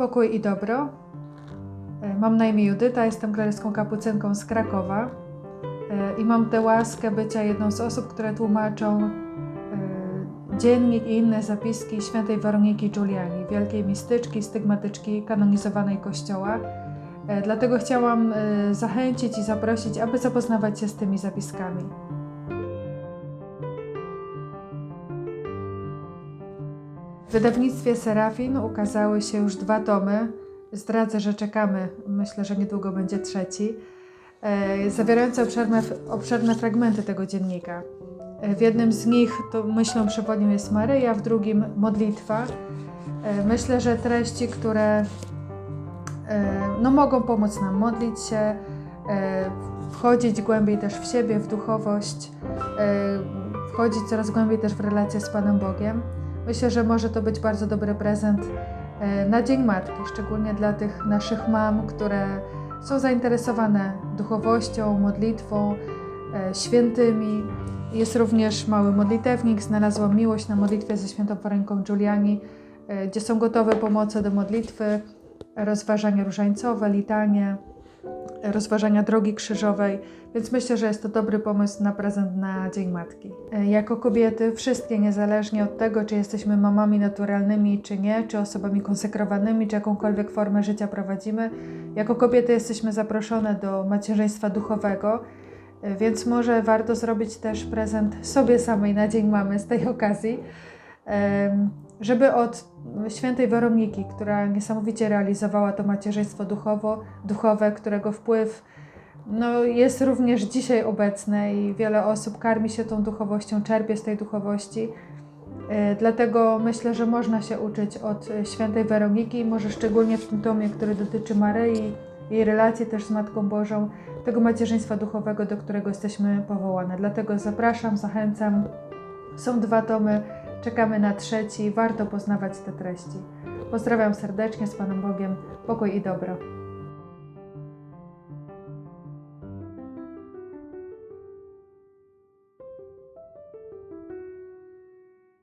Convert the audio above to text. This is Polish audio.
Pokój i dobro. E, Mam na imię Judyta, jestem królewską kapucynką z Krakowa E, i mam tę łaskę bycia jedną z osób, które tłumaczą e, dziennik i inne zapiski świętej Weroniki Giuliani, wielkiej mistyczki, stygmatyczki kanonizowanej Kościoła. Dlatego chciałam zachęcić i zaprosić, aby zapoznawać się z tymi zapiskami. W wydawnictwie Serafin ukazały się już dwa tomy. Zdradzę, że czekamy. Myślę, że niedługo będzie trzeci. E, zawierające obszerne, obszerne fragmenty tego dziennika. E, w jednym z nich to myślą przewodnią jest Maryja, w drugim modlitwa. E, myślę, że treści, które no, mogą pomóc nam modlić się, wchodzić głębiej też w siebie, w duchowość, wchodzić coraz głębiej też w relacje z Panem Bogiem. Myślę, że może to być bardzo dobry prezent e, na Dzień Matki, szczególnie dla tych naszych mam, które są zainteresowane duchowością, modlitwą, e, świętymi. Jest również mały modlitewnik, znalazłam miłość na modlitwie ze świętą Warenką Giuliani, e, gdzie są gotowe pomoce do modlitwy, rozważania różańcowe, litanie, rozważania drogi krzyżowej, więc myślę, że jest to dobry pomysł na prezent na Dzień Matki. E, Jako kobiety, wszystkie niezależnie od tego, czy jesteśmy mamami naturalnymi, czy nie, czy osobami konsekrowanymi, czy jakąkolwiek formę życia prowadzimy, jako kobiety jesteśmy zaproszone do macierzyństwa duchowego, e, więc może warto zrobić też prezent sobie samej na Dzień Mamy z tej okazji, żeby od świętej Weroniki, która niesamowicie realizowała to macierzyństwo duchowo, duchowe, którego wpływ no, jest również dzisiaj obecny i wiele osób karmi się tą duchowością, czerpie z tej duchowości. E, Dlatego myślę, że można się uczyć od świętej Weroniki, może szczególnie w tym tomie, który dotyczy Maryi, jej relacji też z Matką Bożą, tego macierzyństwa duchowego, do którego jesteśmy powołane. Dlatego zapraszam, zachęcam. Są dwa tomy, czekamy na trzeci, warto poznawać te treści. Pozdrawiam serdecznie z Panem Bogiem, pokój i dobro.